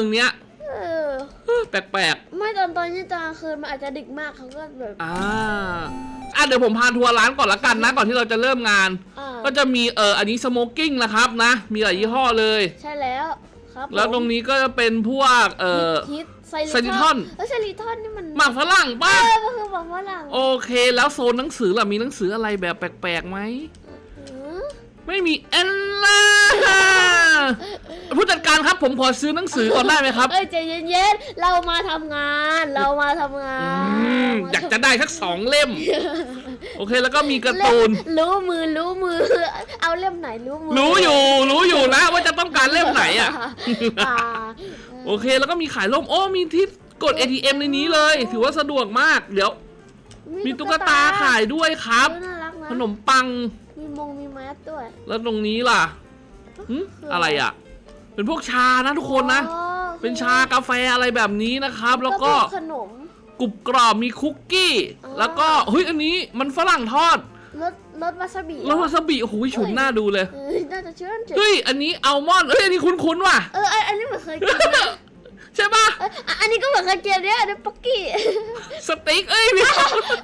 มืองเนี้ยเออเฮ้ยแปลกไม่ตอนตอนนี้ตอนกลางคืนมันอาจจะดึกมากเขาก็แบบๆอ่าอะเดี๋ยวผมพาทัวร์ร้านก่อนละกันนะก่อนที่เราจะเริ่มงาน อ่าก็จะมีเอออันนี้สโมกกิ้งนะครับนะ มีหลายยี่ห้อเลย ใช่แล้วครับแล้วตรงนี้ก็จะเป็นพวกเออ ฮิตไซไซริทอน เออไซริทอนนี่มันหมากฝรั่งเอป้าอมันคือแบบฝรั่งโอเค แล้วโซนหนังสือล่ะมีหนังสืออะไรแบบแปลกๆไหมอืม ไม่มีเอ็นล่าผู้จัดการครับผมขอซื้อหนังสือก่อนได้ไหมครับ เอ้ยใจเย็นๆ เรามาทำงาน เรามาทำงาอืนมอยากจะได้สักสองเล่ม โอเคแล้วก็มีการ์ตูน เล่มรู้มือรู้มือ เอาเล่มไหนรู้มือรู้อยู่ รู้อยู่นะว่าจะต้องการเล่มไหนอะ อ่าโอเคแล้วก็มีขายร่มโอ้มีที่กด ATM ในนี้เลย ถือว่าสะดวกมาก เดี๋ยว มีตุ๊กตาขายด้วยครับ เออน่ารักนะขนมปัง มีมงมีแมสด้วยแล้วตรงนี้ล่ะหึอะไรอะ เป็นพวกชานะทุกคนนะ อ๋อเป็นชากาแฟอะไรแบบนี้นะครับ แล้วก็เป็นขนม กรุบกรอบมีคุกกี้ อ๋อ แล้วก็เฮ้ยอันนี้มันฝรั่งทอด รสรสวาซาบิแล้ววาซาบิโอ้โหฉุนหน้าดูเลย เออน่าจะเชื่อถือเฮ้ยอันนี้อัลมอนด์เฮ้ยอันนี้คุ้นๆว่ะ เอออันอันนี้เหมือนเคยกินนะใช่ปะเอออะอันนี้ก็เหมือนเคยกินเนี่ยอันนี้ป๊อกกี้สเต็กเอ้ยพี่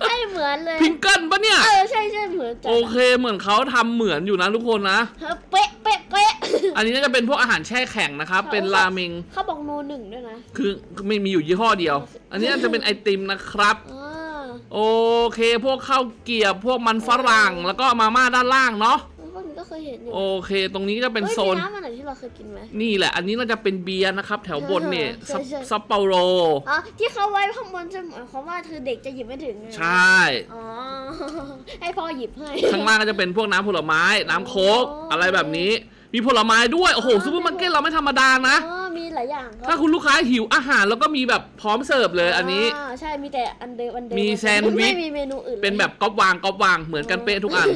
ใช่เหมือนเลย พิงเกิลปะเนี่ย เออใช่ใช่เหมือนจังโอเคเหมือนเขาทำเหมือนอยู่นะทุกคนนะเออเป๊ะเป๊ะเป๊ะ อันนี้น่าจะเป็นพวกอาหารแช่แข็งนะครับ เป็นราเมง เขาบอกโนหนึ่งด้วยนะคือไม่มีอยู่ยี่ห้อเดียว อันนี้น่าจะเป็นไอติมนะครับ อ่าโอเค พวกข้าวเกรียบพวกมันฝรั่ง แล้วก็มาม่าด้านล่างเนาะพว กนี้ก็เคยเห็นอยู่โอเค ตรงนี้จะเป็นฮ้ยโซนมีน้ำอันไหนที่เราเคยกินไหม นี่แหละ อันนี้น่าจะเป็นเบียร์นะครับ แถวบนเนี่ยใช่ใช่ ซัปเปาโร อ๋อที่เขาไว้ข้างบนจะหมายความว่าคือเด็กจะหยิบไม่ถึงไงใช่ อ๋อ ให้พ่อหยิบให้ ข้างล่างก็จะเป็นพวกน้ำผลไม้ น้ำโค้กอ๋อออะไรแบบนี้ มีผลไม้ด้วย โอ้โหอ๋อซูเปอร์มาร์เก็ตเราไม่ธรรมดานะอ๋อมีหลายอย่างรับถ้าคุณลูกค้าหิวอาหารแล้วก็มีแบบพร้อมเสิร์ฟเลยอันนี้าใช่มีแต่อันเดิมอันเดิมมีแซนด์วิช ไม่มีเมนูอื่นลยเป็นแบบก๊อปวางก๊อปวางเหมือนกันเป๊ะทุกอัน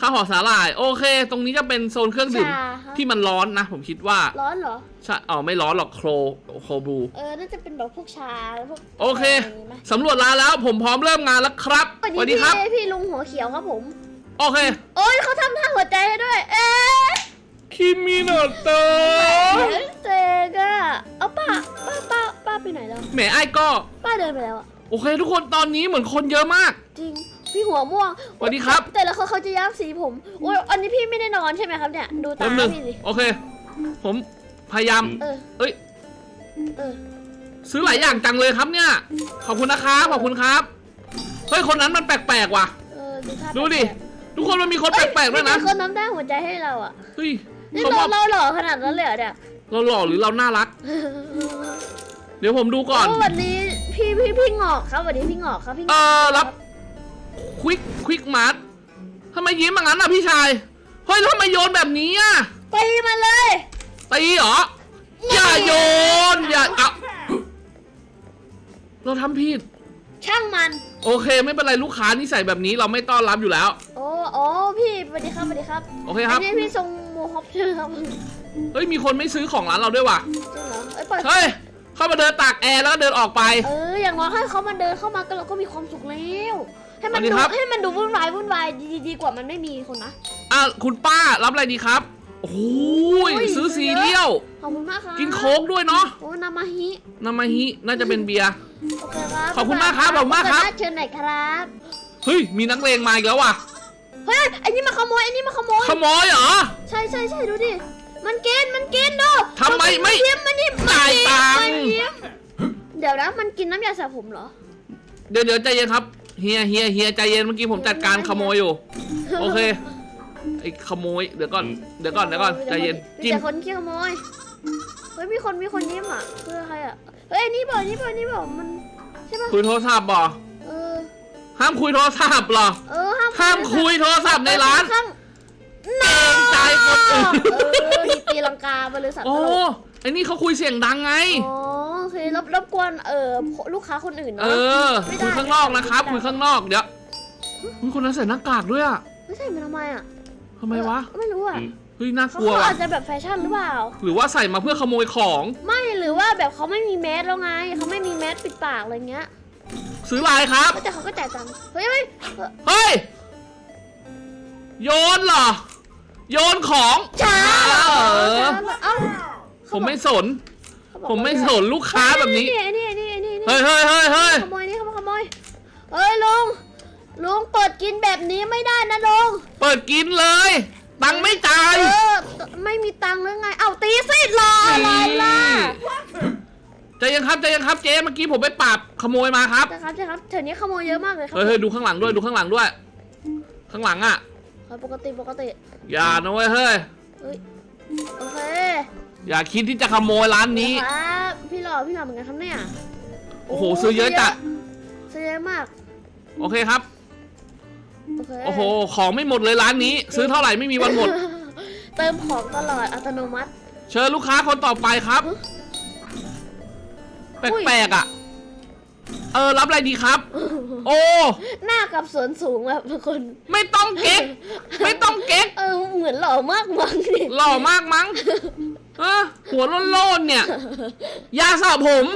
ข้าวห่อสาหร่าย โอเค ตรงนี้จะเป็นโซนเครื่องดื่มชาครับที่มันร้อนนะ ผมคิดว่าร้อนเหรอ ใช่อ๋อไม่ร้อนหรอกโครโคบลูเออ น่าจะเป็นแบบพวกชาแล้วพวกโอเคะไรย่างงี้ไหมสำรวจร้านแล้วผมพร้อมเริ่มงานแล้วครับสวัสดีครับ พี่พี่ลุงหัวเขียวครับผม โอเค โอ้ยเขาทำท่าหัวใจให้ด้วย เอ๊ะ คิมิโนโตะเซกอะเอาป้าป้าป้าป้าไปไหนแล้ว แหมไอ้ก็ ป้าเดินไปแล้วอะโอเค ทุกคนตอนนี้เหมือนคนเยอะมาก จริง พี่หัวม่วงสวัสดีครับ แต่ละคนเขาจะย้อมสีผมโอ้ยอันนี้พี่ไม่ได้นอนใช่ไหมครับเนี่ย ดูตาแป๊บหนึงพี่สิ โอเค ผมพยายาม เออ เอ้ย เออ ซื้อหลายอย่างจังเลยครับเนี่ย ขอบคุณนะครับขอบคุณครับ เฮ้ย คนนั้นมันแปลกๆว่ะ เออ ดูท่าดูดิ ทุกคนมันมีคนแปลกๆด้วยนะมีคนน้ำได้หัวใจให้เราอะเฮ้ย นี่เขาเราว่าเราหล่อขนาดนั้นเลยเหรอเนี่ยเราหล่อหรือเราน่ารัก เดี๋ยวผมดูก่อนโวันนี้พี่พี่พี่งอกครับวันนี้พี่งอกครับพี่งเออกอรับควิกควิกมาร์ททำไมยิ้มอย่างนั้นอะพี่ชายเฮ้ยแล้วทำไมโยนแบบนี้อะตีมาเลยตีเหรออย่าโยนอย่าเอาเราทำผิด ช่างมัน โอเคไม่เป็นไรลูกค้านิสัยแบบนี้เราไม่ต้อนรับอยู่แล้ว โอ้โอ้พี่สวัสดีครับสวัสดีครับโอเคครับ อันนี้พี่ทรงโม ฮอปใช่ไหมครับเฮ้ยมีคนไม่ซื้อของร้านเราด้วยว่ะจริงเหรอเอ้ยเปิดเฮ้ย เข้ามาเดินตากแอร์แล้วก็เดินออกไป เอออย่างน้อยให้เขามาเดินเข้ามาก็เราก็มีความสุขแล้ว ให้มันสวัสดีดูครับ ให้มันดูวุ่นวายวุ่นวายดีดีกว่ามันไม่มีคนนะ อะคุณป้ารับอะไรดีครับ โอ้โหโอ้ย ซื้อซีเรียลขอบคุณมากครับกินโค้กด้วยเนาะโอ้นามาฮินามาฮิน่าจะเป็นเบียร์ โอเคครับขอบคุณมากครับขอบคุณมากครับเปิดหน้เชิญหน่อยครับ เฮ้ยมีนักเลงมาอีกแล้วว่ะ เฮ้ยไอ้นี่มาขโมยไอ้นี่มาขโมย ขโมยเหรอ ใช่ใช่ใช่ดูดิ มันกินมันกินดูทำไมไม่นยิ้มมันยิ้มจ่ายตังค์ มันยิ้มเดี๋ยวนะมันกินน้ำยาสระผมเหรอ เดี๋ยวเดี๋ยวใจเย็นครับเฮียเฮียเฮียใจเย็นเมื่อกี้ผมจัดการขโมยอยู่ โอเคไอ้ขโมยเดี๋ยวก่อนเดี๋ยวก่อนเดี๋ยวก่อนใจเย็นมีจิ้มแต่คนขี้ขโมย เฮ้ยมีคนมีคนยิ้มอะเพื่อใครอะ เฮ้ยอันนี่บอกนี่บอกนี่บอกมันใช่ปะคุยโทรศัพท์บ่เออ ห้ามคุยโทรศัพท์เหรอ เออห้ามห้ามคุยโทรศัพท์ในร้าน ข้างเกรงใจคนอื่น เออมีตีลังกาบริษัทตโอ้ลกไอ้นี่เขาคุยเสียงดังไง อ๋อโอเครบรบกวนเออลูกค้าคนอื่นเอเนาะอ ไม่ได้คุยข้างนอกนะครับไม่ได้คุยข้างนอกเดี๋ยวอุ๊ยคนนั้นใส่หน้ากากด้วยอะไม่ใช่มันทำไมอะทำไมวะไม่รู้อะเฮ้ยน่าเขากลัวเขาว่ะอาจจะแบบแฟชั่นหรือเปล่า หรือว่าใส่มาเพื่อขโมยของ ไม่หรือว่าแบบเขาไม่มีแมสแล้วไงเขาไม่มีแมสปิดปากอะไรเงี้ย ซื้อลายครับ แต่เขาก็จ่ายตังค์เฮ้ยเฮ้ยเฮ้ยเฮ้ย โยนเหรอ โยนของช้าเออเอ้าผมไม่สน เขาบบอกผมไม่ว่าสนลูกค้าแบบนี้ นี่นี่นี่นี่นี่เฮ้ยเฮ้ยเฮ้ยเฮ้ยขโมยนี่ขโมยขโมยเฮ้ยลุงลุงเปิดกินแบบนี้ไม่ได้นะลุงเปิดกินเลย ตังค์ไม่จ่าย เออไม่มีตังค์หรือไง เอาตีสิรออะไรล่ะ ใจเย็นครับใจเย็นครับเจ๊เมื่อกี้ผมไปปราบขโมยมาครับนะครับใช่ครับแถวนี้ขโมยเยอะมากเลยครัเฮ้ยเฮ้ยดูข้างหลังด้วยดูข้างหลังด้วย ข้างหลังอะ ครับปกติปกติอย่านะเว้ยเฮ้ยเฮ้ยโอเคอย่าคิดที่จะขโมยร้านนี้ ครับพี่หล่อพี่หล่อเหมือนกันครับเนี่ยโอ้โหซื้อเยอะจัดซื้อเยอะมากโอเคครับโอเคโอ้โหของไม่หมดเลยร้านนี้ ซื้อเท่าไหร่ไม่มีวันหมด เติมของตลอดอัตโนมัติ เชิญลูกค้าคนต่อไปครับ อุ๊ย แปลกๆอะ เออรับอะไรดีครับ โอ้ หน้ากับสวนสูงแบบทุกคน ไม่ต้องเก๊ก ไม่ต้องเก๊ก เออเหมือนหล่อมากมั้งนี่หล่อมากมั้งเออหัวโล้นๆเนี่ย ยาสระผม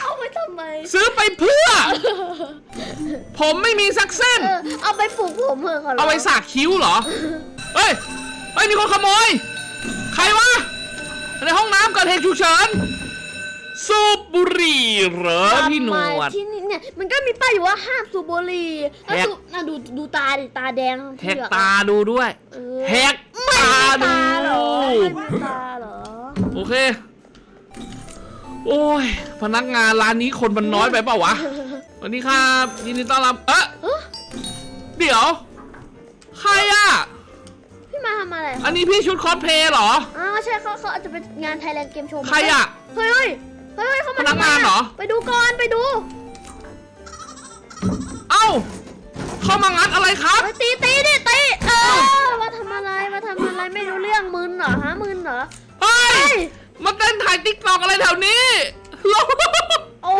เอาไปทำไม ซื้อไปเพื่อ ผมไม่มีสักเส้น เออเอาไปปลูกผมเถอะขอร้งเอาไปสักคิ้วเหรอ เฮ้ย เฮ้ยมีคนขโมย ใครวะ ในห้องน้ำเกิดเหตุฉุกเฉิน สูบบุหรี่เหรอพี่หนวดทำไมที่นี่เนี่ยมันก็มีป้ายอยู่ว่าห้ามสูบบุหรี่แล้วแหกสูบน่ะดูดูตาดิตาแดงแหกเผือตาดูด้วยเออแหกไม่ตามีดู ตาเหรอไม่มีตาเหรอโอเค โอ้ย พนักงานร้านนี้คนมันน้อยไปเปล่าวะสวัสดีครับยินดีต้อนรับ เอ๊ะเอ้อเดี๋ยว ใครอะ พี่มาทำอะไรอันนี้พี่ชุดคอสเพลย์เหรอ อ๋อใช่เขาเขาอาจจะเป็นงานไทยแลนด์เกมโชว์ใครอะ เฮ้ยเฮ้ย เฮ้ยเขามาพนักงานเหรอ ไปดูก่อนไปดูเอ้า เข้ามางัดอะไรครับ เฮ้ยตีตีดิตีเออมาทำอะไรมาทำอะไรไม่รู้เรื่องมึนเหรอฮะมึนเหรอเฮ้เฮ้ยยมาเต้นถ่ายติ๊กตอกอะไรแถวนี้ลง โอ้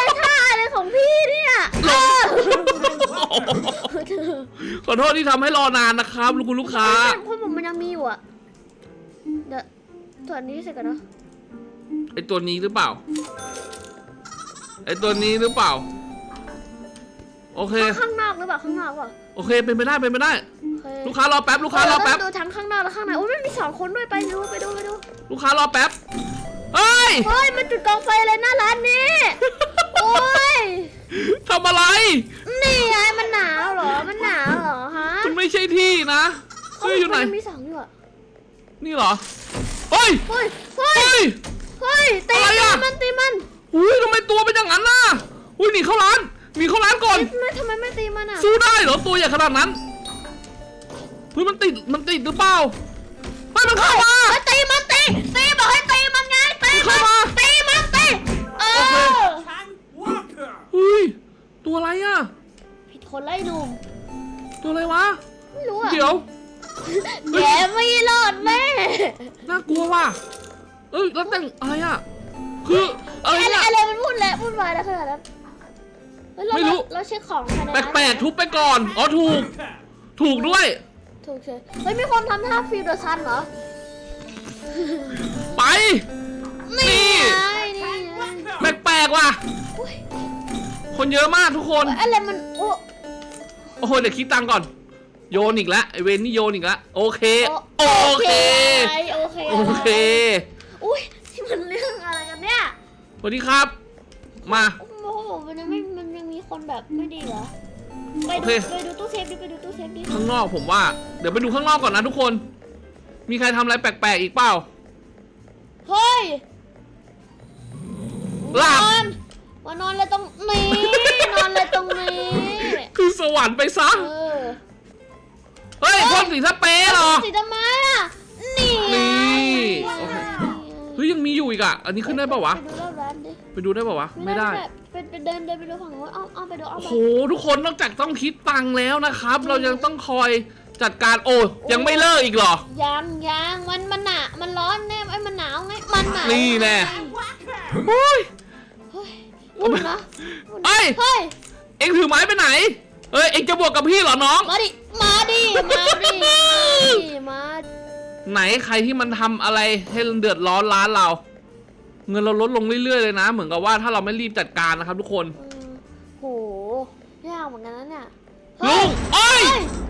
ยท่าอะไรของพี่เนี่ยเออขอโทษที่ทำให้รอนานนะครับลูกคุณลูกค้าเพราะผมมันยังมีอยู่อะเดี๋ยวส่วนนี้เสร็จกันเนาะ ไอตัวนี้หรือเปล่า ไอตัวนี้หรือเปล่า โอเค ข้างนอกหรือเปล่าข้างนอกเปล่าโอเค เป็นไปได้ เป็นไปได้โอเคลูกค้ารอแป๊บ ลูกค้ารอแป๊บเดูทั้งข้างนอกและข้างในโอ้ยมันมีสองคนด้วยไปดูไปดูไปดู ลูกค้ารอแป๊บ เฮ้ย เฮ้ย มันจุดกองไฟเลยหน้าร้านนี้โอ้ยทำอะไร นี่ไงมันหนาวเหรอ มันหนาวเหรอฮะ มันไม่ใช่ที่นะเฮ้ยอยู่ไหนมัมีสองอยู่อะนี่เหรอ เฮ้ย เฮ้ย เฮ้ย เฮ้ยเฮ้ยตีอะไรตีอะ มันตีมันอุ้ยทำไมตัวเป็นอย่างนั้นน่ะอุ้ยหนีเข้าร้านหนีเข้าร้านก่อน ตีมันทำไมไม่ตีมันอะสู้ได้เหรอตัวใหญ่ขนาดนั้นเฮ้ยมันติดมันติดหรือเปล่าเฮ้ยมันเข้ามา เฮ้ยตีมันตีตีบอกให้ตีมันไงตีเข้ามา ตีมันตีเอโอเคอ Time Walker! เฮ้ยตัวอะไรอะผิดคนไล่หนุ่มตัวอะไรวะ ไม่รู้อะเดี๋ยวแกไม่รอดแม่น่ากลัวว่ะ เอ้ยแล้วแต่งอะไรอะ คืออะไรอะไรเนี่ย อะไรมันพูดแล้วพูดวายแล้วขนาดนั้นเฮ้ยเาไม่รู้ เราเช็คของภายในแปลกๆทุบไปก่อน อ๋อถูก ถูกด้วย ถูกเช็คเฮ้ยมีคนทำท่าฟิลเดอร์ซันเหรอ ไปนี่ไงนี่ไงแปลกๆว่ะ อุ๊ยคนเยอะมากทุกคน อะไรมันโอ้โอ้โหเดี๋ยวคิดตังค์ก่อน โยนอีกแล้วไอเวนนี่โยนอีกแล้วโอเค โอเคไงโอเค โอเคอุ้ยที่ วัสดีครับ มา โอ้โหมันยังไม่มันยังมีคนแบบไม่ดีเหรอไปโอดูเค ไปดูตู้เซฟดิไปดูตู้เซฟดิข้างนอกผมว่า เดี๋ยวไปดูข้างนอกก่อนนะทุกคน มีใครทำอะไรแปลกๆอีกเปล่า เฮ้ยหลับ นอนมานอนเลยตรงนี้นอนเลยตรงนี้คือสวรรค์ไปซะ เออเฮ้ยพ่นสีสเปรย์เหรอ สีทำไมอะนี่ไงนี่โอเค เฮ้ยยังมีอยู่อีกอะ อันนี้ขึ้นได้เปล่าวะไปดูรอบร้านดิไปดูได้เปล่าวะ ไม่ได้ เป็นเป็นเดินเดินไปดูฝั่งโน้นเอาเอาไปดูเอาโอ้ไปโหทุกคนนอกจากต้องคิดตังค์แล้วนะครับ เรายังต้องคอยจัดการโอ้ยังไม่เลิกอีกเหรอ ยังยังมันมันหนามันร้อนแน่ไอ้ยมันหนาวไงมันหนาวนี่แน่ Walker! โอ้ย เฮ้ยวุ่นนะวุ่นเอ้ย เฮ้ยเอ็งถือไม้ไปไหน เอ้ยเอ็งจะบวกกับพี่เหรอน้อง มาดิมาดิมาดิมาดิมา ไหนใครที่มันทำอะไรให้เดือดร้อนร้านเรา เงินเราลดลงเรื่อยๆเลยนะ เหมือนกับว่าถ้าเราไม่รีบจัดการนะครับ ทุกคนเออโหยากเหมือนกันนะเนี่ยลุเฮ้ยงเอ้ย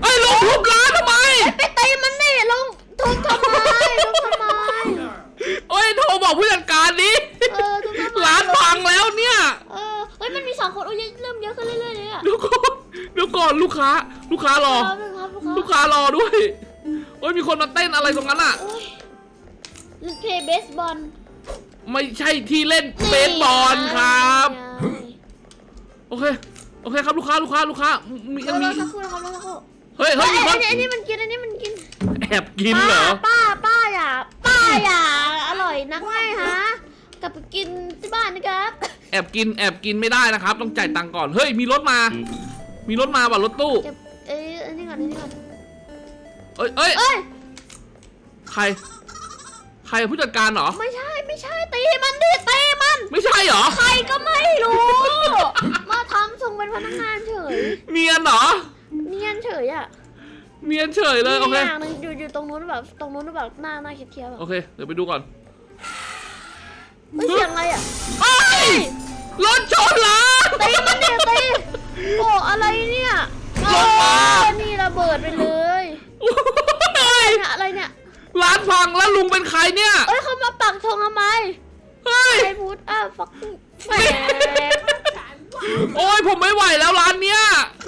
เอ้ยลุงทุบร้านทำไมไปตีมันดิลงทุบทำไมทุบทำไมโอ้ยโทรบอกผู้จัดการดิเออทุกคนร้านพังแล้วเนี่ยเออเฮ้ยมันมีสองคนโอ้ยเริ่มเยอะขึ้นเรื่อยๆเลยอะเดี๋ยวก่อนเดี๋ยวก่อนลูกค้า ลูกค้ารอครับครับลูลูกกค้าค้ารอด้วยโอ้ยมีคนมาเต้นอะไรตรงนั้นอะ โอ้ยเล่นเพย์เบสบอลไม่ใช่ที่เล่นเบสบอลครับ โอเค โอเคครับลูกค้าลูกค้าลูกค้ามียัยังงมีมี สักครู่นะครับรอสักครู่เฮ้ยเฮ้เฮ้ยยมีคนอันนี้อันนี้มันกินอันนี้มันกินแอบกินเหรอ ป้าป้าอย่าป้าอย่าอร่อยนักไงฮะกลับไปกินที่บ้านนะครับแอบกินแอบกินไม่ได้นะครับ ต้องจ่ายตังค์ก่อน เฮ้ยมีรถมา มีรถมาว่ะรถตู้ เก็บ เอ้ยเอ้ยเอ้ย ใคร ใครผู้จัดการเหรอ ไม่ใช่ไม่ใช่ตีมันดิตีมัน ไม่ใช่เหรอ ใครก็ไม่รู้ มาทำส่งเป็นพนักงานเฉย เนียนเหรอ เนียนเฉยอะเนียนเฉยเลยโอเคมีอย่างหนึงอยู่อยู่ตรงนู้นแบบตรงนู้นแบบหน้าหน้าเคี้ยวๆแบบโอเค เดี๋ยวไปดูก่อนเฮ้ยเสียงอะไรอะเอ้ยรถชนเหรอ ตีมันเนี่ยตีโอ้อะไรเนี่ยลงมา เออนี่ระเบิดไปเลยเฮ้ยเนี่ย อะไรเนี่ยร้านพังแล้วลุงเป็นใครเนี่ย เอ้ยเขามาปักธงทำไมเฮ้ย ไอ้พูดอะฟักแหมโอ้ยผมไม่ไหวแล้วร้านเนี้ย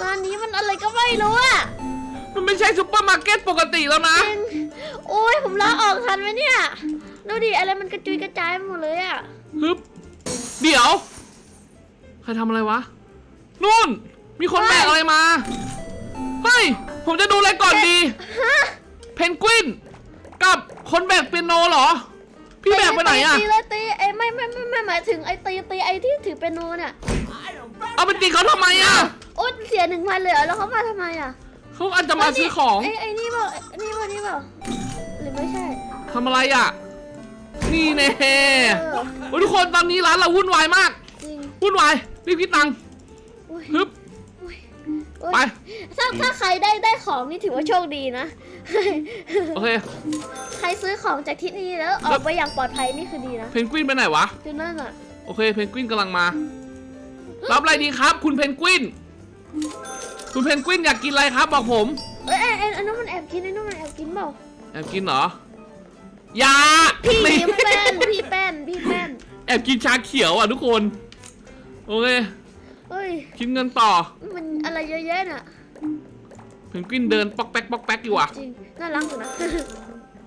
ร้านนี้มันอะไรก็ไม่รู้อะมันไม่ใช่ซุปเปอร์มาร์เก็ตปกติแล้วนะจริงโอ้ยผมลาออกทันไหมเนี่ย ดูดิอะไรมันกระจุยกระจายไปหมดเลยอะ ฮึบ เดี๋ยว ใครทำอะไรวะ นู่น มีคนแบกอะไรมา เฮ้ย ผมจะดูอะไรก่อนดี ฮะเพนกวิน กับคนแบกเปียโนเหรอ พี่แบกไปไหนอะตีเลยตีไอ้ไม่ไม่ไม่ไม่หมายถึงไอ้ตีตีไอ้ที่ถือเป็นโนเนี่ยเอาไปตีเขาทำไมอะโอ๊ยเสียหนึ่งพันเลยเหรอแล้วเขามาทำไมอะเขาอาจจะมาซื้อของไอ้ไอ้นี่เปล่าไอ้นี่เปล่านี่เปล่าหรือไม่ใช่ทำอะไรอะนี่แน่เออโอ้ยทุกคนตอนนี้ร้านเราวุ่นวายมาก จริงวุ่นวายรีบคิดตังค์อุ้ย ฮึบ อุ้ยอุ้ยไป ถ้าถ้าใครได้ได้ของนี่ถือว่าโชคดีนะ โอเค ใครซื้อของจากที่นี่แล้วออกไปอย่างปลอดภัยนี่คือดีนะเพนกวินไปไหนวะคือนั่นอะโอเค เพนกวินกำลังมา รับอะไรดีครับ คุณเพนกวิน คุณเพนกวินอยากกินอะไรครับ บอกผม เอ้ยไอ้ไอ้ไอ้นั่นมันแอบกินไอ้นั่นมันแอบกินเปล่าแอบกินเหรออยาพี่นี่ แป้นพี่แป้นพี่แป้น แอบกินชาเขียวอะทุกคน โอเค เอ้ย คิดเงินต่อมันอะไรเยอะแยะน่ะ เพนกวินเดินปอกแป๊กปอกแป๊กอยู่อะจริง น่ารักอยู่นะ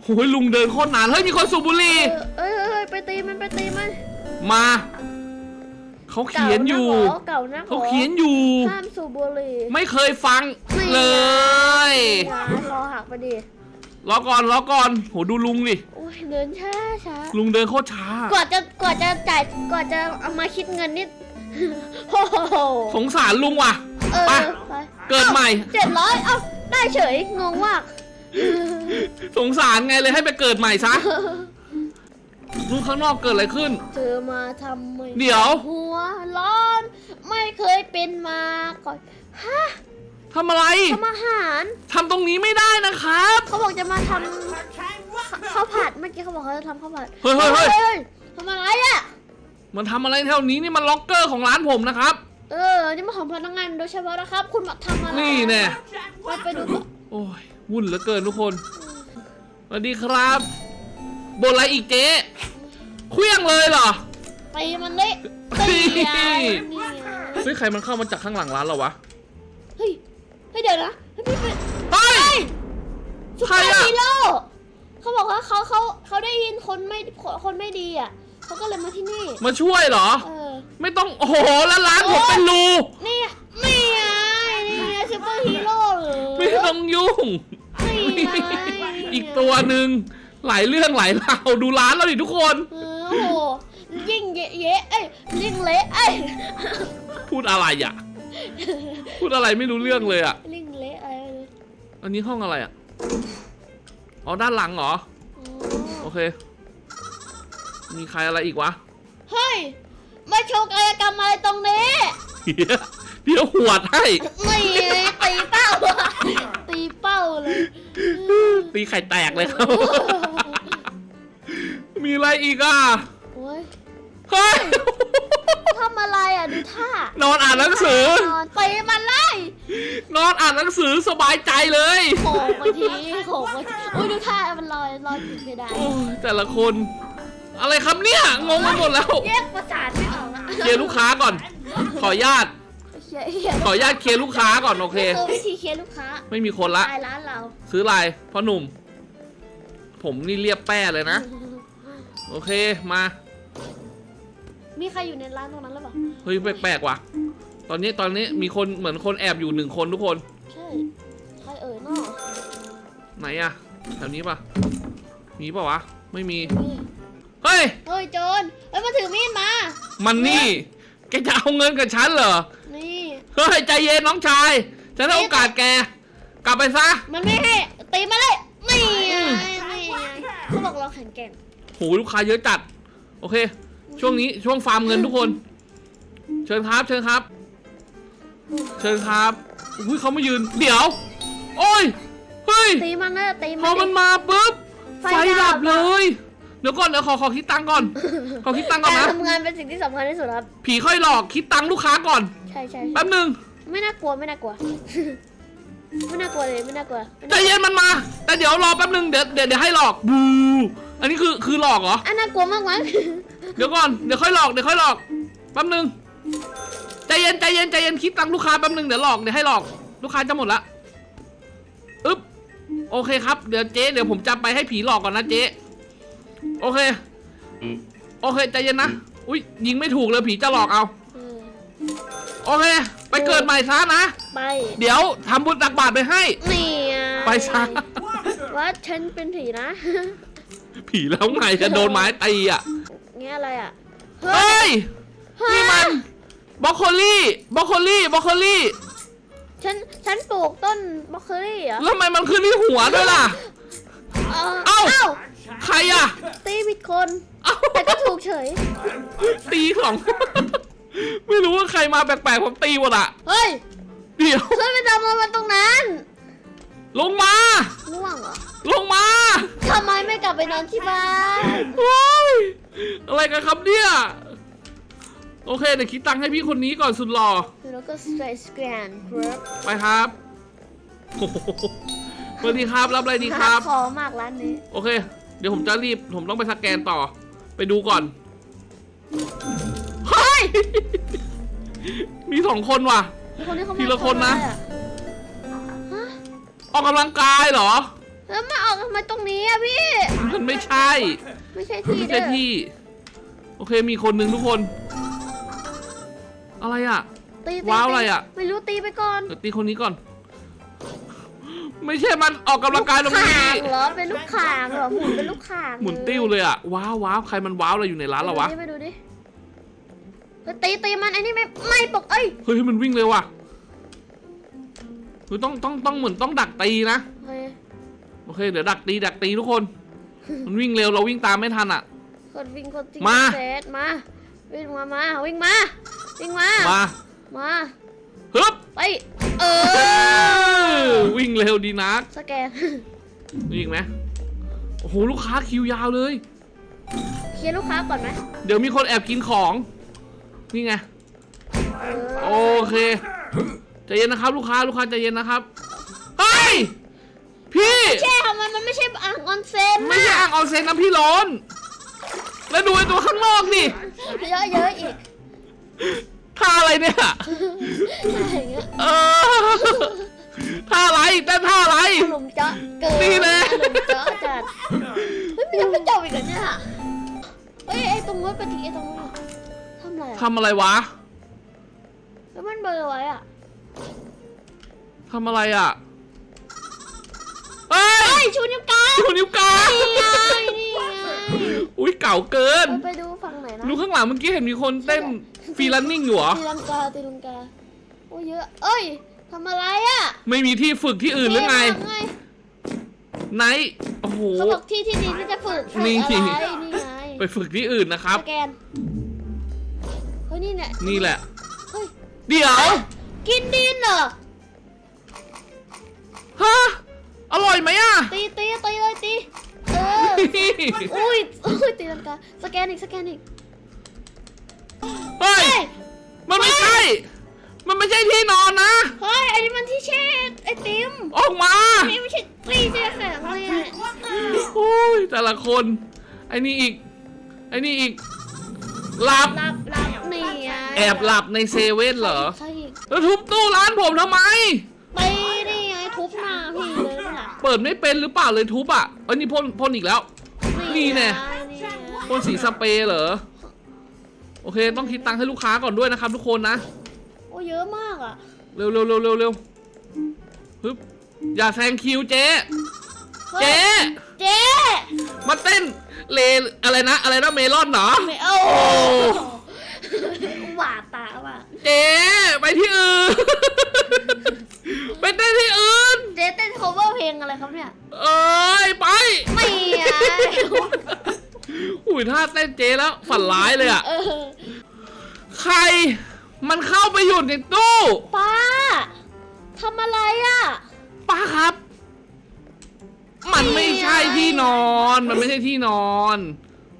โอ้ยลุงเดินโคตรนาน เฮ้ย มีคนสูบบุหรี่ เออเอ้ยเอ้ยเอ้ยไปตีมันไปตีมัน มา เขาเขียนอยู่ เก่านะหรอเขาเขียนอยู่ ห้ามสูบบุหรี่ไม่เคยฟังไม่เลยอย่าคอหักไปดิรอก่อนรอก่อน โหดูลุงดิ โอ้ยเดินช้าช้าลุงเดินโคตรช้ากว่าจะกว่าจะจ่ายกว่าจะเอามาคิดเงินนิดโอ้โห สงสารลุงว่ะ เออไป ไปเกิดใหม่ เจ็ดร้อยเอ้าได้เฉย งงมากสงสารไงเลยให้ไปเกิดใหม่ซะลุงข้างนอกเกิดอะไรขึ้น เธอมาทำไมเดี๋ยว หัวร้อน ไม่เคยเป็นมาก่อน ฮะทำอะไรทำอาหาร ทำตรงนี้ไม่ได้นะครับ เขาบอกจะมาทำข้าวผัด เมื่อกี้เขาบอกเขาจะทำข้าวผัดเฮ้ยเฮ้ยเฮ้ยยทำอะไรอะ มันทำอะไรแถวนี้นี่มันล็อกเกอร์ของร้านผมนะครับ เออ นี่มาของพนักงานโดยเฉพาะนะครับ คุณมาทำอะไรนี่แน่ไปไปดูก่อนโอ้ยวุ่นเหลือเกินทุกคนสวัสดีครับบนอะไรอีกเจ๊เคลี้ยงเลยเหรอ ตีมันเลยตีไงนี่ไงเฮ้ยใครมันเข้ามาจากข้างหลังร้านเราวะเฮ้ยเฮ้ยเดี๋ยวนะเฮ้ยพี่เป็นเฮ้ย ซุปใครเปอร์อะ ฮีโร่เขาบอกว่าเขาเขาเขาได้ยินคนไม่คนไม่ดีอะ เขาก็เลยมาที่นี่ มาช่วยเหรอ เออ ไม่ต้องโอ้โหแล้วร้านผมเป็นรูนี่นี่ไงนี่ไงซุปเปอร์ฮีโร่เหรอไม่ต้องยุ่ง นี่ไงอีกตัวหนึ่งหลายเรื่องหลายราวดูร้านเราดิทุกคน เออโอ้โหยิ่งเยะเยะเอ้ยยิ่งเละเอ้ยพูดอะไรอะ พูดอะไรไม่รู้เรื่องเลยอะ ยิ่งเละอะไรเลยอันนี้ห้องอะไรอะอ๋อด้านหลังเหรออ๋โออเค มีใครอะไรอีกวะ เฮ้ย มาโชว์กายกรรมอะไรตรงนี้ เดี๋ยวเดี๋ยวหวดให้นี่ตีเป้าตีเป้าเลยตีไข่แตกเลยครับ มีอะไรอีกอะ โอ้ยเฮ้ย ทำอะไรอะดูท่านอนอ่านหนังสือ นอนตีมันไล่นอนอ่านหนังสือสบายใจเลย โขกไปทีโขกไปทีอุ้ยดูท่ามันลอยลอยติดเพดานโอ้ยแต่ละคนเอะไรครับเนี่ยงงไปหมดแล้วแยกประสาทไม่ออกอะเคลียร์ลูกค้าก่อน ขออนุญาตเคลียร์เคลียร์ขออนุญาตเคลียร์ลูกค้าก่อนโอเคคือวิธีเคลียร์ลูกค้าไม่มีคนละ ตายร้านเราซื้ออะไรพ่อหนุ่ม ผมนี่เรียบแป้เลยนะ โอเคมา มีใครอยู่ในร้านตรงนั้นหรือเปล่าเฮ้ยแปลกๆว่ะ ตอนนี้ตอนนี้มีคนเหมือนคนแอบอยู่หนึ่งคนทุกคน ใช่ใครเอ่ยเนาะไหนอะแถวนี้ปะมีปะวะ ไม่มี นี่ เฮ้ย เฮ้ยโจรเฮ้ยมาถือมีดมา มันนี่ แกจะเอาเงินกับฉันเหรอ นี่ เฮ้ย ใจเย็นน้องชาย ฉันให้โอกาสแก กลับไปซะ มันไม่ให้ตีมาเลยนี่ไงอืมนี่ไงเขาบอกเราแข็งแกร่งโหลูกค้าเยอะจัด โอเค ช่วงนี้ช่วงฟาร์มเงินทุกคน เชิญครับ เชิญครับ เชิญครับอุ้ยเขามายืน เดี๋ยว โอ้ย เฮ้ยตีมันนะตีพมัอนมันมาปุ๊บ ไฟไฟดัดับบเลย เดี๋ยวก่อนเดี๋ยวขอขอคิดตังค์ก่อน ขอคิดตังค์ก่อนการนะ ทำงานเป็นสิ่งที่สำคัญที่สุดครับ ผีค่อยหลอกคิดตังค์ลูกค้าก่อน ใช่ใช่แป๊บหนึ่งไม่น่ากลัวไม่น่ากลัว ไม่น่ากลัวเลยไม่น่ากลัวไม่ใจน่าเย็นมันมา แต่เดี๋ยวรอแป๊บหนึ่งเดี๋ยวเดี๋ยวเดี๋ยวให้หลอกบู อันนี้คือคือหลอกเหรอ อันน่ากลัวมากมั้ง เดี๋ยวก่อนเดี๋ยวค่อยหลอกเดี๋ยวค่อยหลอกแป๊บหนึ่งใจเย็นใจเย็นใจเย็นคิดตังค์ลูกค้าแป๊บหนึ่งเดี๋ยวหลอกเดี๋ยวให้หลอกลูกค้าจะหมดละอึ๊บโอเคครับเดี๋ยวเจ๊เดี๋ยวผมจะไปให้ผีหลอกก่อนนะเจ๊ โอเค โอเคใจเย็นนะ อุ้ยยิงไม่ถูกเลยผีจะหลอกเอาเออโอเค ไปเกิดใหม่ซะนะ ไปเดี๋ยวทำบุญตักบาตรไปให้นี่ไงไปซะ ว่าฉันเป็นผีนะ ผีแล้วไงจะโดนไม้ตีอะ เงี้ยอะไรอะเฮ้ยนี่มันบรอกโคลี่บรอกโคลี่บรอกโคลี่ฉันฉันปลูกต้นบล็อกโคลี่เหรอแล้วทำไมมันขึ้นที่หัวด้วยล่ะ เอ้า เอ้าเอ้า ใครอะ ตีผิดคน เอ้าแต่ก็ถูกเฉย ตีสอง ไม่รู้ว่าใครมาแปลกๆผมตีหมดอะเฮ้ยเดี๋ยว ช่วยไปทำอะไรมันตรงนั้นลงมา ง่วงเหรอลงมาทำไมไม่กลับไปนอนที่บ้านโอ้ยอะไรกันครับเนี่ย โอเคเดี๋ยวคิดตังค์ให้พี่คนนี้ก่อนสุดหล่อ แล้วก็ใส่สแกนครับไปครับโอ้โหสวัสดีครับรับอะไรดีครับ ขอมากร้านนี้ โอเค เดี๋ยวผมจะรีบ ผมต้องไปสแกนต่อ ไปดูก่อน เฮ้ย มีสองคนว่ะคนที่เขาทีละคนนะ ฮะออกกำลังกายเหรอ แล้วมาออกทำไมตรงนี้อะพี่ มันไม่ใช่ ไม่ใช่ที่ไม่เด้ใช่อที่ โอเคมีคนหนึ่งทุกคน อะไรอะ ตีตีว้าวตีอะไรอะ ไม่รู้ตีไปก่อน เดี๋ยวตีคนนี้ก่อน ไม่ใช่มันออกกำลังกายตรงนี้ข่างเหรอเป็นลูกข่างเหรอหมุนเป็นลูกข่างหมุนติ้วเลยอะว้าวว้าวใครมันว้าวอะไรอยู่ในร้านเราวะไปดูดิไปดูดิเฮ้ยตีตีมันไอ้นี่ไม่ไม่ปกเอ้ยเฮ้ยมันวิ่งเร็วว่ะเฮ้ยต้องต้องต้องเหมือนต้องดักตีนะเฮ้ยโอเคเดี๋ยวดักตีดักตีทุกคน มันวิ่งเร็วเราวิ่งตามไม่ทันอะกดวิ่งกดตีมาเซตมา วิ่งมามาวิ่งมาวิ่งมามามา ฮึบไปเอเอออ วิ่งเร็วดีนักสแกนมีอีกไหมโอ้โหลูกค้าคิวยาวเลย เคลียร์ลูกค้าก่อนไหมเดี๋ยวมีคนแอบกินของ นี่ไง เอโออเคใจเย็นนะครับ ลูกค้าลูกค้าใจเย็นนะครับเฮ้ยพี่แช่ทำไมมันไม่ใช่อ่างออนเซ็นไม่ใช่อ่างออนเซนนะพี่ร้อน แล้วดูไอ้ตัวข้างนอกนี่เยอะเยอะๆอีก ท่าอะไรเนี่ย อะไรอย่างเงี้ยเออท่าอะไรเต้นท่าอะไร ขนมเจาะเกินนี่แหละ ขนมเจาะจัดเฮ้ยมันยังไม่จบอีกเหรอเนี่ยเฮ้ยไอ้ตรงนู้นไปทีไอ้ตรงนู้นอะทำอะไรอะทำอะไรวะแล้วมันเบลอไว้อะทำอะไรอะเฮ้เฮ้ยยชูนิ้วกลางชูนิ้วกลางนี่ไงนี่ไงอุ้ยเก่าเกินไปไปดูฝั่งไหนนะดูข้างหลังเมื่อกี้เห็นมีคนเต้น ฟรีลันนิ่งอยู่เหรอ ตีลังกาตีลังกาโอ้เยอะเอ้ยทำอะไรอะไม่มีที่ฝึกที่อื่นหรือไง เท่มากไนท์โอ้โห เขาบอกที่ที่ดีที่จะฝึกฝึกนี่อะไรนี่ไงไปฝึกที่อื่นนะครับ สแกนเฮ้ยนี่เนี่ยนี่แหละ เฮ้ยเดี๋ยว กินดินเหรอฮะ อร่อยไหมอะ ตีตีตีเลยตีเออ อุ้ยอุ้ยตีลังกาสแกนอีกสแกนอีก เฮ้ยเฮ้ย มันไม่ใช่ มันไม่ใช่ที่นอนนะ เฮ้ยอันนี้มันที่แช่ไอติมออกมา อันนี้ไม่ใช่ตีแช่แข็งเลยอะโอ้ยแต่ละคน ไอ้นี่อีก ไอ้นี่อีก หลับหลับหลับนี่ไงแอบหลับในเซเว่นเหรอใครอีกแล้วทุบตู้ร้านผมทำไม ไปนี่ไงทุบหน้าพี่เลยน่ะเปิดไม่เป็นหรือเปล่าเลยทุบอะเอ้ยนี่พ่นพ่นอีกแล้ว นี่แน่นี่ไงพ่นสีสเปรย์เหรอ โอเค ต้องคิดตังค์ให้ลูกค้าก่อนด้วยนะครับทุกคนนะ โอ้เยอะมากอะ เร็วเร็วเร็วเร็วเร็วฮึบอย่าแซงคิวเจ๊ เจ๊เจ๊มาเต้นเลอะไรนะ อะไรนะเมลอนเหรอ ไม่เอาโอ้หวาดตาว่ะเจ๊ไปที่อื่น ไปเต้นที่อื่น เจ๊เต้น cover เพลงอะไรครับเนี่ย เอ้ยไป ไม่ไง อุ้ยถ้าเต้นเจ๊แล้วฝันร้ายเลยอะเออใคร มันเข้าไปอยู่ในตู้ป้าทำอะไรอะ ป้าครับ มันไม่ใช่ที่นอน มันไม่ใช่ที่นอน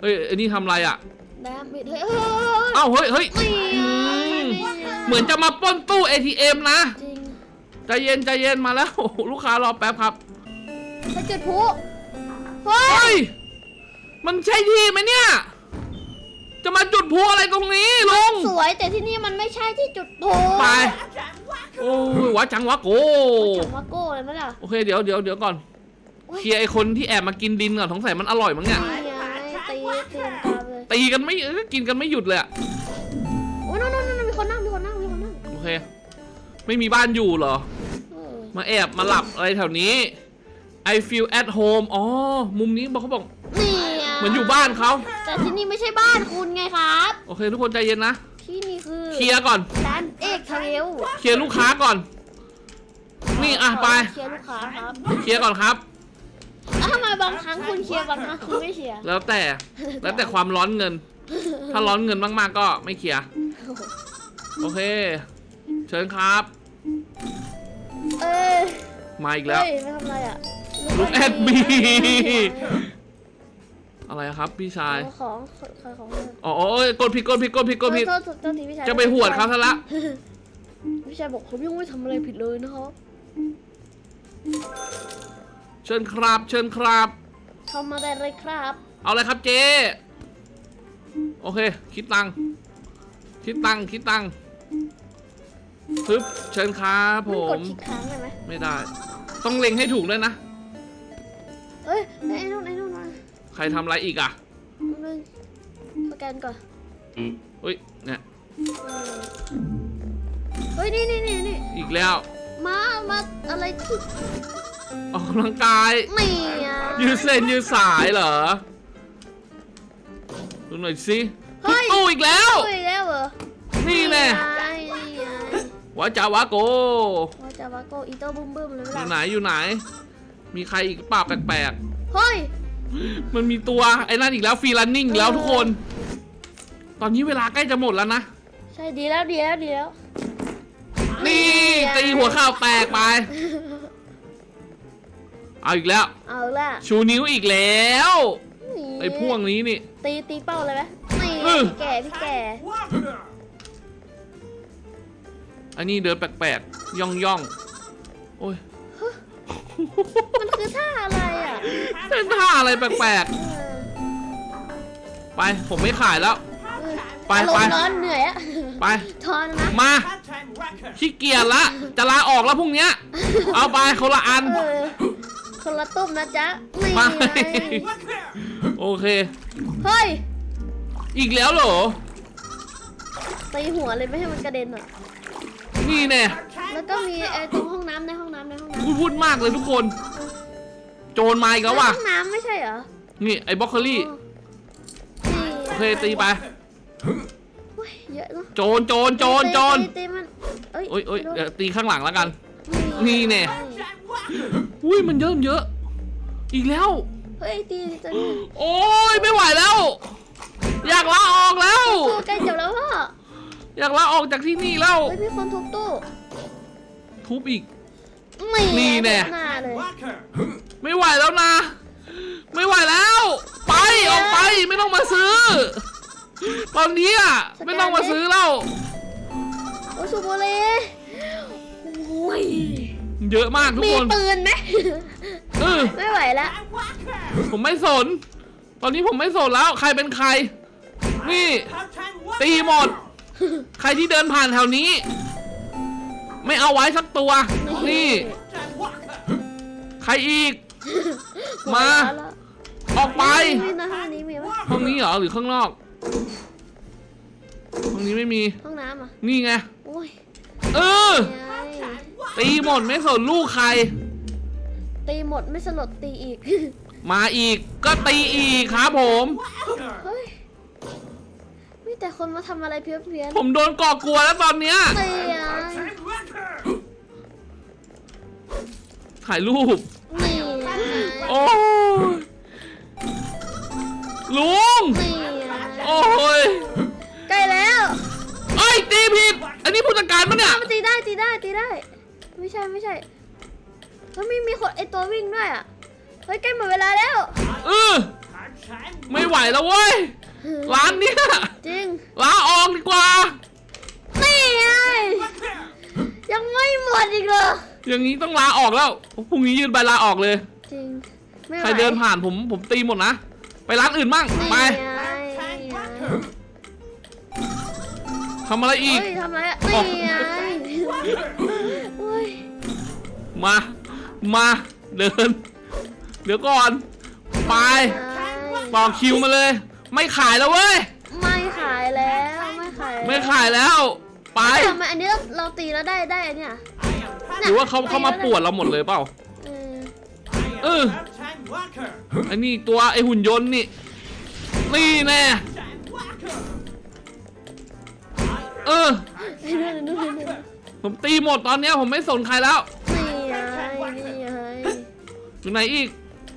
เฮ้ยอันนี้ทำอะไรอะแดมบิดเฮ้ยเฮ้ยเอ้าเฮ้ยเฮ้ยไม่อืไงมนี่ไงเหมือนจะมาปล้นตู้ ATM นะจริงใจเย็นใจเย็นมาแล้วโอ้โหลูกค้ารอแป๊บครับไปจุดพลุเฮ้เฮ้ยย มันใช่ที่ไหมเนี่ย จะมาจุดพลุอะไรตรงนี้ลุง สวยแต่ที่นี่มันไม่ใช่ที่จุดพลุไป โอ้ยวะจังวะโก จังว่าโก้เลยไหมล่ะ โอเคเดี๋ยวเดี๋ยวเดี๋ยวก่อนอุ๊ย เคลียร์ไอคนที่แอบมากินดินก่อนสงสัยมันอร่อยมั้งเนี่ยนี่ไงตีตีนตามเลยตีกันไม่เอ้ยกินกันไม่หยุดเลยอะโอ้ยนั่นนั่นนั่นมีคนนั่งมีคนนั่งมีคนนั่งโอเค ไม่มีบ้านอยู่เหรอ เออมาแอบมาหลับอะไรแถวนี้ I feel at home อ๋อ มุมนี้บอกเขาบอก นี่ไง เหมือนอยู่บ้านเขาแต่ที่นี่ไม่ใช่บ้านคุณไงครับ โอเคทุกคนใจเย็นนะ ที่นี่คือเคลียร์ก่อน ร้านเอกเทเรลเคลียร์ลูกค้าก่อน นี่อะไป เคลียร์ลูกค้าครับเคลียร์ก่อนครับแล้วทำไมบางครั้งคุณเคลียร์บางครั้งคุณไม่เคลียร์ แล้วแต่ แล้วแต่ความร้อนเงิน ถ้าร้อนเงินมากๆก็ไม่เคลียร์ โอเค เชิญครับ เอ้ยมาอีกแล้ว เฮ้ยไม่ทำอะไรอะ ลูกแอดบี อะไรครับ พี่ชายเอาของขายของเลยอ๋อเอ้ยกดผิดกดผิดกดผิดกดผิด โทษโทษโทษทีพี่ชายจะไปหวดเขาซะละ พี่ชายบอกผมยังไม่ทำอะไรผิดเลยนะครับเชิญครับ เชิญครับ ทำมาได้เลยครับเอาเลยครับเจ๊โอเค คิดตังค์คิดตังค์คิดตังค์ปึ๊บเชิญครับผมันกดม คลิกค้างได้ไหมไม่ได้ ต้องเล็งให้ถูกด้วยนะ เอ้ยไอ้นู่นไอ้นู่นมาใค รทำอะไรอีกอะแป๊บนึงสแกนก่อนเฮ้ยเนี่ยเออเฮ้ยนี่นี่นี่นี่อีกแล้ว มามาอะไรที่ออกกำลังกายนี่อะยืดเส้นยืดสายเหรอดูหน่อยสิเฮ้ยตู้อีกแล้วเฮ้ยแล้วเหรอนี่แน่ไงนี่ไงวะจาวะโกว่าจะว่าโกอีโต้บึ้มบึ้มเลยอไหมยู่ไหนล่ะอยู่ไหน มีใครอีกเปล่าแปลกเฮ้ยๆ มันมีตัวไอ้นั่นอีกแล้วฟรีลันนิ่งอีกแล้วทุกคน ตอนนี้เวลาใกล้จะหมดแล้วนะ ใช่ดีแล้วดีแล้วดีแล้ว นี่ตีหัวข้าวแตกไป เอาอีกแล้ว เอาละชูนิ้วอีกแล้วนี่ไอ้พวกนี้นี่ ตีตีเป้าเลยไหมนี่เออพี่แก่พี่แก่ อันนี้เดินแปลกๆย่องย่องๆโอ้ย มันคือท่าอะไรอะเป็นท่าอะไรแปลกเออๆไปผมไม่ขายแล้วเออไป อารมไปณ์ร้อนเหนื่อยอะไป ทอนนะมา Halftime whacker. ขี้เกียจละจะลาออกแล้วพรุ่งเนี้ย เอาไปคนละอัน เออคนละตุ้มนะจ๊ะนี่มาไง Whacker. โอเค เฮ้ย อีกแล้วเหรอตีหัวเลยไม่ให้มันกระเด็นอะ นี่แน่ แล้วก็มีไอ้ตรงห้องน้ำในห้องน้ำในห้องน้ำพูดพูดมากเลยทุกคน โจรมาอีกแล้วว่ะ ห้องน้ำไม่ใช่เหรอนี่ไอ้บล็อกโคลี่นี่โอเคตีไป โอ้ยเยอะเนาะโจรโจรโจรโจรตีตีมันเอ้ยโอ้ยโอ้ยโดนเดี๋ยวตีข้างหลังแล้วกัน นี่แน่ Halftime whacker. อุ้ยมันเยอะมันเยอะ อีกแล้ว เฮ้ยตีตัวนี้โอ้ยไม่ไหวแล้ว อยากลาออกแล้ว ตู้ใกล้จบแล้วพ่ออยากลาออกจากที่นี่แล้ว เฮ้ยมีคนทุบตู้ ทุบอีก นี่นี่แน่หน้าเลย Whacker. ไม่ไหวแล้วนะ ไม่ไหวแล้ว ไปออกไปไม่ต้องมาซื้อ ตอนนี้อะไม่ต้องมาซื้อแล้ว โอ้ยสูบบุหรี่โอ้ยเยอะมากทุกมีคนปืนไหมเออไม่ไหวแล้ว Whacker. ผมไม่สน ตอนนี้ผมไม่สนแล้ว ใครเป็นใคร นี่ Have time one ตีหมด ใครที่เดินผ่านแถวนี้ ไม่เอาไว้สักตัว นี่ Time Walker ใครอีก มาแล้วออกไป นี่นะห้องนี้มีไหมห้องนี้เหรอหรือข้างนอก ห้องนี้ไม่มี ห้องน้ำอะนี่ไง โอ้ยเออไง Time Walker ตีหมดไม่สนลูกใคร ตีหมดไม่สลดตีอีก มาอีกก็ตีอีกครับผม Walker เฮ้ยมี แต่คนมาทำอะไรเพี้ยนเพี้ยนผมโดนก่อกลัวแล้วตอนเนี้ยตีไง Time Walker ถ่ายรูป นี่ไงโอ้ยลุง นี่ไงโอ้ยใกล้แล้วเอ้ยตีผิด อันนี้ผู้จัดการปะเนี่ย มันตีได้ตีได้ตีได้ ไม่ใช่ไม่ใช่แล้วมีมีคนไอตัววิ่งด้วยอะเฮ้ยใกล้หมดเวลาแล้ว เออ Time Time ไม่ไหวแล้วเว้ย ร้านเนี้ยจริงลาออกดีกว่า นี่ไง Walker ยังไม่หมดอีกเหรออย่างนี้ต้องลาออกแล้วพรุ่งนี้ยืนใบลาออกเลย จริงไม่ไหวใครเดินผ่านผมผมตีหมดนะ ไปร้านอื่นบ้างนี่ไปไง Time นี่ไง Walker ทำอะไรอีก เฮ้ยทำอะไรอะอ๋อนี่ไง Walker โอ้ยมา มาเดิน เดี๋ยวก่อน ไปต่อคิวมาเลย ไม่ขายแล้วเว้ย ไม่ขายแล้วไม่ขายแล้วไม่ขายแล้ว ไปทำไมอันนี้เราเราตีแล้วได้ได้อันเนี่ย I am หรือว่าเขาเขามาปวดเราหมดเลยเปล่า เออ I Ừ. am Have time Walker ไอ้นี่ตัวไอ้หุ่นยนต์นี่ นี่แน่ Time Walker เออไอ้นู่นไอ้นู่นไอ้นู่นผมตีหมดตอนเนี้ยผมไม่สนใครแล้วนี่ไงนี่ไงอยู่ไหนอีก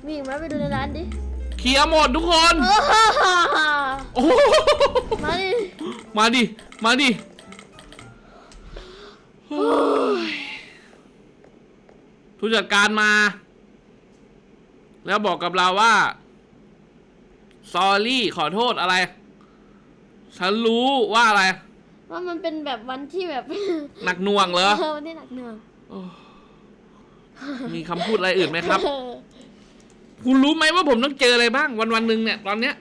มีอีกไหมไปดูในร้านดิ เคลียร์หมดทุกคนโอ้โหโอ้โหมาดิมาดิ มาดิโอ้ยผู้จัดการมา แล้วบอกกับเราว่าซอรี่ขอโทษอะไร ฉันรู้ว่าอะไร ว่ามันเป็นแบบวันที่แบบหนักหน่วงเหรอเออวันที่หนักหน่วง มีคำพูดอะไรอื่นไหมครับเออ คุณรู้ไหมว่าผมต้องเจออะไรบ้างวันวันๆหนึ่งเนี่ยตอนเนี้ย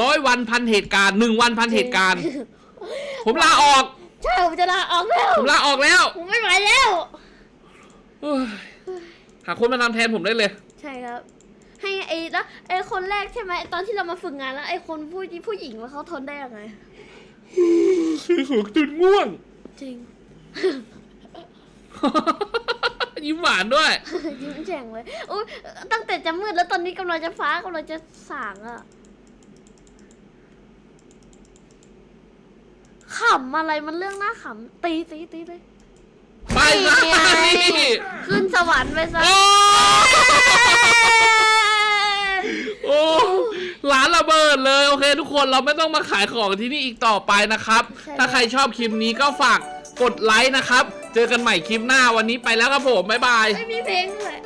ร้อยวันพันเหตุการณ์หนึ่งวันพันเหตุการณ์ ผมลาออก ใช่ผมจะลาออกแล้วผมลาออกแล้วผมไม่ไหวแล้วเฮ้ยหาคนมาทำแทนผมได้เลย ใช่ครับ ให้ไอ้แล้วไอ้คนแรกใช่ไหมตอนที่เรามาฝึกงานแล้วไอ้คนผู้ผู้หญิงแล้วเขาทนได้ยังไงคือหูจุดง่วง จริง ยิ้มหวานด้วย ยิ้มแฉ่งเลยอุ้ยตั้งแต่จะมืดแล้วตอนนี้กำลังจะฟ้ากำลังจะสางอะขำอะไรมันเรื่องน่าขำตีตีตีเลยไปซะนี่ไงนี่ขึ้นสวรรค์ไปซะโอ้โอ้ร้านระเบิดเลย โอเค ทุกคนเราไม่ต้องมาขายของที่นี่อีกต่อไปนะครับ ถ้าใครชอบคลิปนี้ก็ฝากกดไลค์นะครับ เจอกันใหม่คลิปหน้าวันนี้ไปแล้วครับผมบ๊ายบาย ไม่มีเพลงด้วย